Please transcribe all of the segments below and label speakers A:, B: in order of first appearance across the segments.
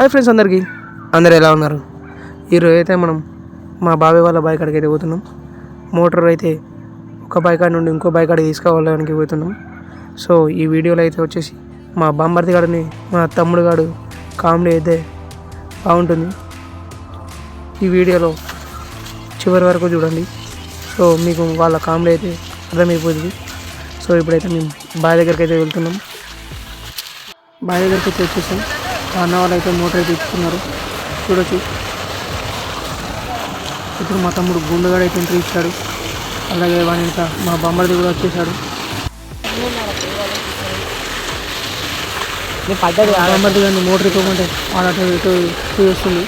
A: Hi friends అందరికీ. అందరు ఎలా ఉన్నారు? ఈరోజు అయితే మనం మా బాబాయ్ వాళ్ళ బాయ్ కాడికి అయితే పోతున్నాం. మోటార్ అయితే ఒక బాయ్ కాడ నుండి ఇంకో బాయ్ కాడికి తీసుకువెళ్ళడానికి పోతున్నాం. సో ఈ వీడియోలో అయితే వచ్చేసి మా బాంబర్తి గాడిని మా తమ్ముడు గాడు కామెడీ అయితే బాగుంటుంది. ఈ వీడియోలో చివరి వరకు చూడండి. సో మీకు వాళ్ళ కామెడీ అయితే అర్థమైపోతుంది. సో ఇప్పుడైతే మేము బాయ్ దగ్గరికి అయితే వెళ్తున్నాం. బాయ్ దగ్గరికి అయితే వచ్చేసాం. అన్న వాళ్ళు అయితే మోటార్ అయితే ఇచ్చుకున్నారు చూడొచ్చు. ఇప్పుడు మా తమ్ముడు గుండెగాడు అయితే ఎంట్రీ ఇచ్చాడు. అలాగే వాని ఇంకా మా బొమ్మడిది కూడా వచ్చేసాడు. బొమ్మడిది కానీ మోటార్ ఇవ్వకుంటే వాడు అటు ఇటు చూస్తుంది.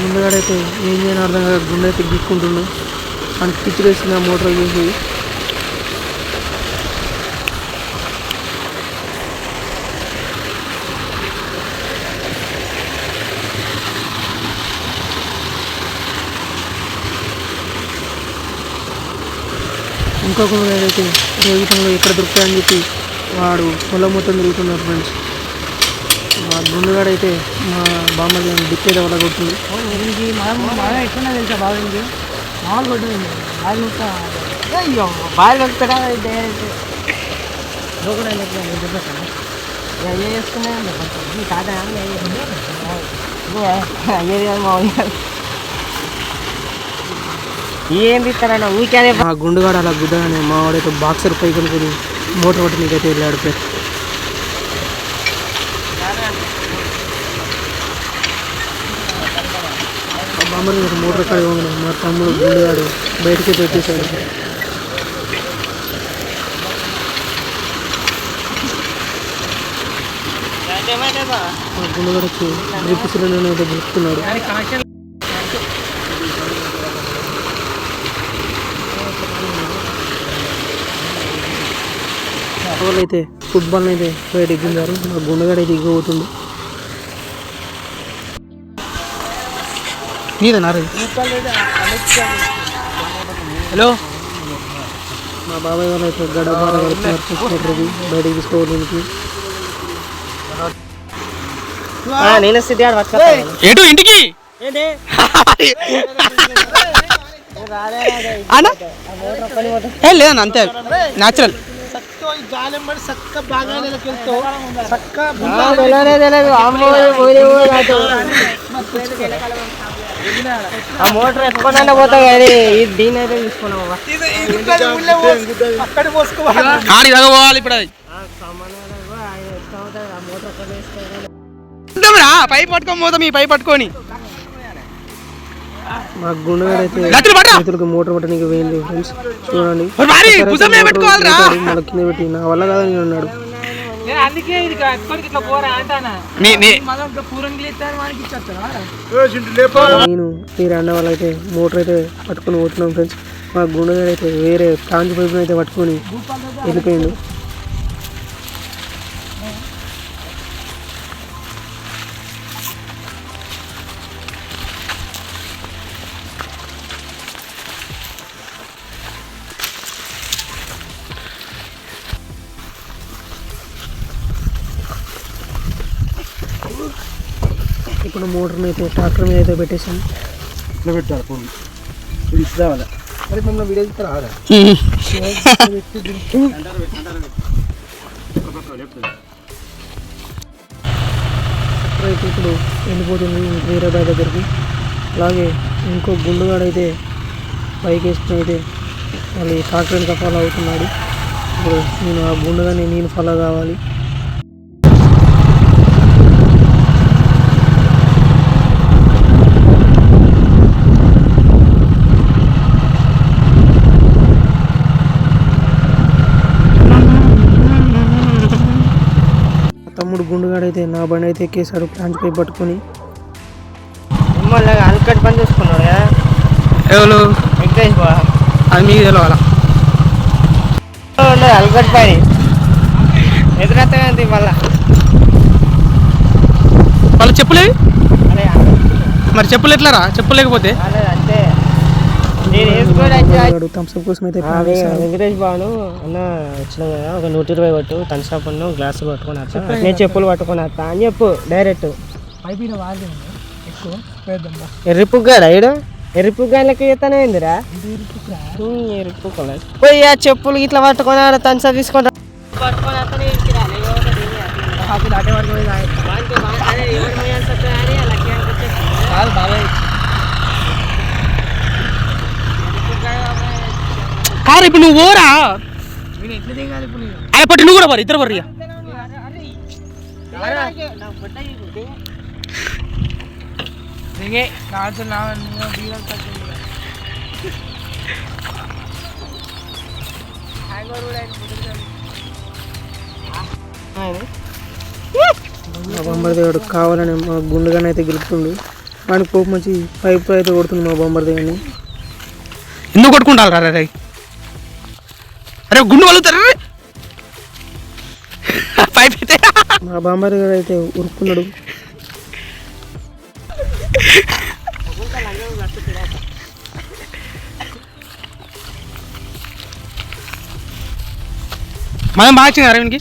A: గుండెగాడైతే ఏం చేయని అర్థం కాదు గుండె అయితే గీక్కుంటుండు. వేసింది ఆ మోటార్ చూసి ఇంకొక అయితే రేగితంలో ఎక్కడ దొరుకుతాయని చెప్పి వాడు పొలం మొత్తం తిరుగుతున్నారు ఫ్రెండ్స్ మా గుండెగాడైతే మా బామ్మది డిక్ వల్ల
B: కొట్టింది ఎట్లా తెలుసా బాగుంది మామూలు కొట్టింది బాగా చూస్తా అయ్యో బాగా కొట్టి పెట్టాలి డైరెక్ట్ లోకల్ అయ్యే చేసుకునే నీ అయ్యేది కాదు మామూలు ఏం తీస్తారన్న ఊరికే అదే
A: మా గుండుగాడు అలా గుద్దగానే మా వాడైతే బాక్సర్ పై కొనుక్కొని మోటార్ పట్టి నీకైతే వెళ్ళాడు పేరు బామ్మడి గారు మోటార్ కాడ ఇవ్వగానే మా తమ్ముడు గుండుగాడు బయటికి పెట్టేశాడు మా గుండుగాడకి డ్రిప్ సిలిండర్ అయితే పిలుస్తున్నాడు వాళ్ళు అయితే ఫుట్బాల్ అయితే బయట ఎగ్గిందారు మా గుండెగాడ అయితే ఎగ్గబోతుంది నీదేనా హలో? మా బాబాయ్ వాళ్ళు అయితే గడపార చూసుకుంటారు బయటికి తీసుకోవడానికి.
B: నేను పట్టుకొస్తాను
A: ఎటు ఇంటికి?
B: ఏంటి?
A: అన్న? ఏ
B: ఆ మోటార్ ఎత్తుకోకుండా పోతావు ఈ దీని అయితే
A: తగపోవాలి ఇప్పుడు అది పై పట్టుకొని పోతాం ఈ పై పట్టుకొని. మా గుండెగాడైతే చేతులకు మోటార్ పట్టడానికి పోయింది ఫ్రెండ్స్ చూడండి. కింద పెట్టి నా వల్ల కాదని నేను అన్నాడు.
B: అందుకే ఇది ఎక్కడికి ఇట్లా పోరా అంటానా?
A: నేను మీరు అన్న వాళ్ళైతే మోటార్ అయితే పట్టుకొని పోతున్నాం ఫ్రెండ్స్ మా గుండెగాడు అయితే వేరే కాంచి పైపుని అయితే పట్టుకొని వెళ్ళిపోయిండు. ఇప్పుడు మోటార్ని అయితే ట్రాక్టర్ మీద అయితే పెట్టేశాను.
C: పెట్టారు ఫోన్. ఇది ఇస్తావాలి మరి మమ్మల్ని వీడియో ఇస్తారా ఆరా
A: ట్రాక్టర్ అయితే ఇప్పుడు వెళ్ళిపోతుంది వేరే బాయ్ దగ్గరికి. అలాగే ఇంకో గుండుగాడు అయితే బైక్ వేసుకుని అయితే మళ్ళీ ట్రాక్టర్ ఫాలో అవుతున్నాడు. ఇప్పుడు నేను ఆ గుండుగానే నేను ఫాలో కావాలి మా తమ్ముడు గుండుగాడు అయితే నా బండి అయితే ఎక్కేశాడు ప్లాంచ్ పై పట్టుకొని.
B: మళ్ళీ అల్కట్ పని చేసుకున్నాడు
A: ఎవరు? అది మీకు తెలవాలా?
B: ఉండదు అల్కట్ పని? ఎదురెత్తగా మళ్ళా.
A: వాళ్ళు చెప్పులే? మరి చెప్పులు ఎట్లారా? చెప్పులు లేకపోతే
B: అదే అంతే నేను వేసుకోవడం అయితే
A: థమ్స్అప్ కోసం అయితే
B: వెంకటేష్ బాను అన్న వచ్చినాం కదా ఒక నూట ఇరవై కొట్టు థమ్స్అప్ అన్న గ్లాస్ పట్టుకొని వస్తా నేను చెప్పులు పట్టుకొని వస్తా అని చెప్పు డైరెక్ట్ ఎర్రిపుగ్గాడా ఈడ? ఎర్రిపుగ్గాలకి ఈతనే ఏందిరా? పోయి ఆ చెప్పులు ఇట్లా పట్టుకొని ఆడ థమ్స్అప్ తీసుకొని. పట్టుకొని. ఎవరో తెలియదు. వానికి బా- అదే ఎవరు పోయాల్సి వస్తుంది అని ఆ లక్కీ గానికి వచ్చేసి.
A: కాదు బాబాయ్ కారు ఇప్పుడు నువ్వు ఓరా
B: నేను ఎట్లా దిగాలి ఇప్పుడు నేను?
A: అరే పట్టి నువ్వు కూడా పరి ఇద్దరు పర్రియా
B: నా ఫోటో ఇవ్వు.
A: దిగే కాల్చున్నా బీరం
B: ఆయన
A: మా బొమ్మడి దేవుడు కావాలని మా గుండుగానే అయితే గెలుపుతుండు. వాడికి కోపం వచ్చి పైప్ అయితే కొడుతుంది మా బొమ్మడి దేవుని
D: ఎందుకు కొట్టుకుంటారు? రా రే. అరే గుండు వలుగుతారు. పైప్ అయితే.
A: మా బాంబర్ గారు అయితే ఉరుక్కున్నాడు.
D: మనం బాగా వచ్చింది అరవింద్కి.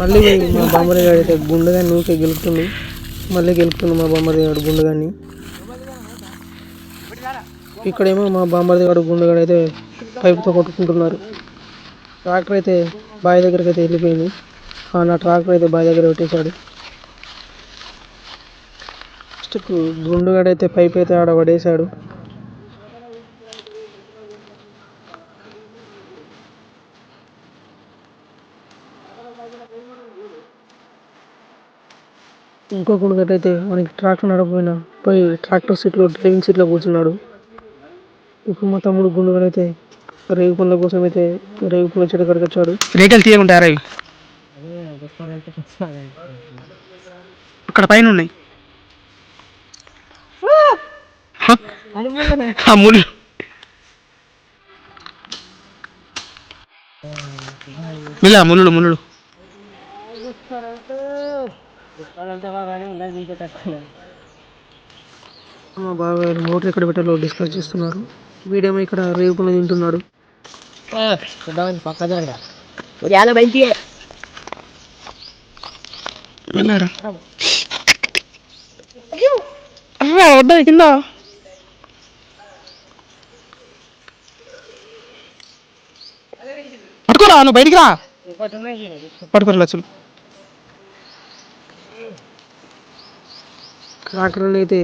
A: మళ్ళీ మా బాంబర్ గారు అయితే గుండుగా నూకే గెలుపుతుండు. మళ్ళీ గెలుపుతుండు మా బాంబర్ దేవుడు గుండుగాన్ని. ఇక్కడేమో మా బాంబర్ దేవుడు గుండుగాడు అయితే పైపుతో కొట్టుకుంటున్నారు. ట్రాక్టర్ అయితే బావి దగ్గరికి అయితే వెళ్ళిపోయింది. నా ట్రాక్టర్ అయితే బావి దగ్గర పెట్టేశాడు. ఫస్ట్ గుండుగాడు అయితే పైప్ అయితే ఆడ పడేశాడు. ఇంకో గుండుగడ్డ అయితే మనకి ట్రాక్టర్ నడకపోయినా పోయి ట్రాక్టర్ సీట్లో డ్రైవింగ్ సీట్లో కూర్చున్నాడు. ఇప్పుడు మా తమ్ముడు గుండుగడ అయితే రేగు పనుల కోసం అయితే రేగు పనుల చెట్టు కాడికి వచ్చాడు.
D: రేఖలు తీయకుంటాయి అరవి అక్కడ పైన ఉన్నాయి? ఆ ముళ్ళు. ముళ్ళు ముళ్ళు.
A: మా బాబాయ్ మోటార్ ఎక్కడ పెట్టాలో డిస్కస్ చేస్తున్నారు. వీడేమో ఇక్కడ రేగు పనులు తింటున్నాడు
B: చూద్దామని పక్క జరగ చాలా మంచి
D: వెళ్ళారా? అర్రా వద్దా కింద పట్టుకోరా నువ్వు బయటికి రా. పట్టుకోరా లచ్చులు.
A: ట్రాక్టర్ అయితే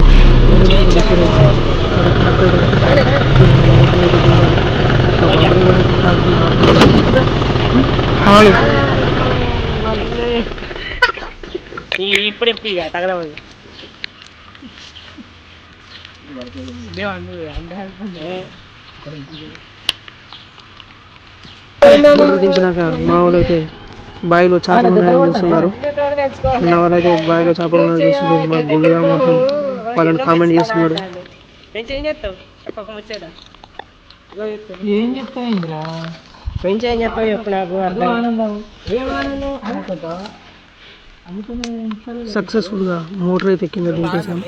B: ఇప్పుడు ఎప్పుడు ఇక
A: దించినాక మా వాళ్ళు అయితే బావిలో చేపలు ఉన్నాయని చూస్తున్నారు. నా బాగా చేపలు ఉన్నాయని చూస్తున్నారు మా గుండెగా మొత్తం వాళ్ళని కామెంట్ చేస్తున్నాడు
B: ఏం చెప్తావు ఒక ముచ్చాడు
A: ఏం చెప్తాయిందిరా
B: ఏం చెప్తావు చెప్పు నాకు అర్థం
A: సక్సెస్ఫుల్గా అయితే కింద దించేసాం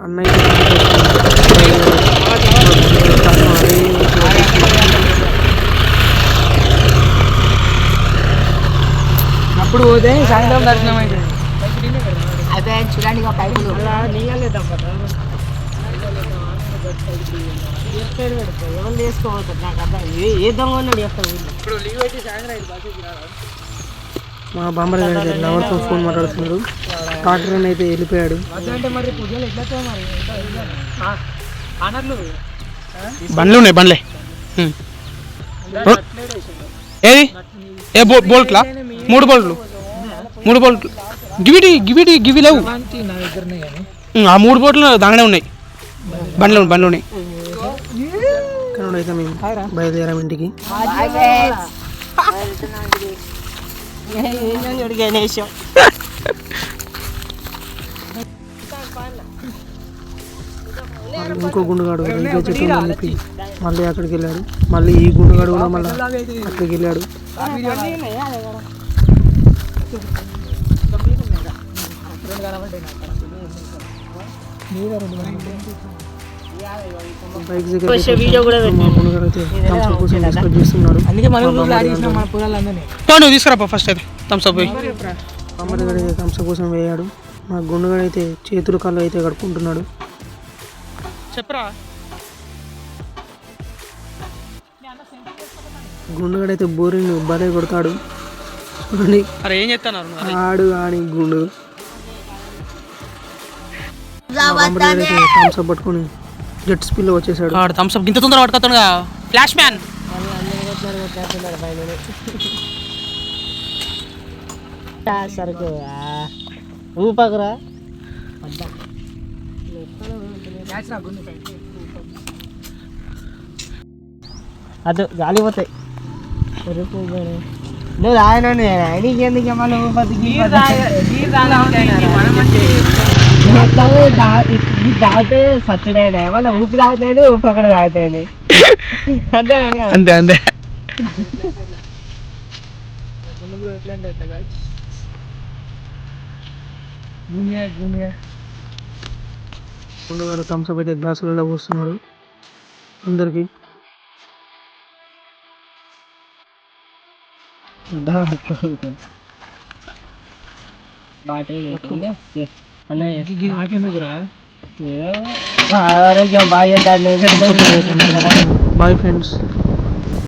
A: అన్నయ్య
B: అప్పుడు పోతే సాయంత్రం దర్శనం అయితే అదే చూడండి పైపులు ఎవరు చేసుకోవచ్చు నాకు అర్థం ఏ- ఏ దొంగ ఉన్నాడు చెప్తాను ఇప్పుడు లీవ్ పెట్టి సాయంత్రం
A: మా బాంబర్ గారు లవర్తో ఫోన్ మాట్లాడుతున్నాడు ట్రాక్టర్ అయితే వెళ్ళిపోయాడు.
B: అంటే మరి పూజలు ఎట్లా మరి అనర్లు
D: బండ్లు. ఉన్నాయి బండ్లే. ఏది? ఏ బో బోల్ట్లా? మూడు బోల్ట్లు మూడు బోల్ట్లు గివిటి గివిటి గివి లేవు. ఆ మూడు బోట్లు దాంట్లో ఉన్నాయి. బండ్లు బండ్లు ఉన్నాయి.
A: అయితే మేము బయలుదేరాం ఇంటికి.
B: గణేశం
A: ఇంకో గుండుగాడు ఇంకో చెట్టు చెప్పి మళ్ళీ అక్కడికి వెళ్ళాడు. మళ్ళీ ఈ గుండుగాడు కూడా మళ్ళీ అక్కడికి వెళ్ళాడు.
D: తీసుకురా ఫస్ట్ అయితే. థమ్స్ అప్ పోయి
A: అమ్మడిగాడు అయితే up కోసం వేయాడు. మా గుండుగాడు అయితే చేతులు కాళ్ళు అయితే కడుక్కుంటున్నాడు.
D: చెప్పరా?
A: గుండుగాడు అయితే బోరింగ్ భలే కొడతాడు.
D: అరే ఏం చెప్తున్నారు
A: ఆడు ఆడి గుండు. up పట్టుకొని జెట్ స్పీడ్లో వచ్చేసాడు.
D: ఆడు థమ్స్ అప్ ఇంత తొందర పట్టుకొస్తాడుగా ఫ్లాష్ మ్యాన్
B: సరుకు ఊపకరా అటు గాలి పోతాయి. నువ్వు ఎందుకు మళ్ళీ ఊపతికి తాగితే సచ్చుడైనా మళ్ళీ ఊపి తాగుతాయి ఊపి అక్కడ తాగుతాయి అంతే
D: అంతే అంతే.
A: thumbs up అయితే గ్లాసులలో పోస్తున్నాడు అందరికి
B: ఆరోగ్యం బాగా
A: బాయ్ ఫ్రెండ్స్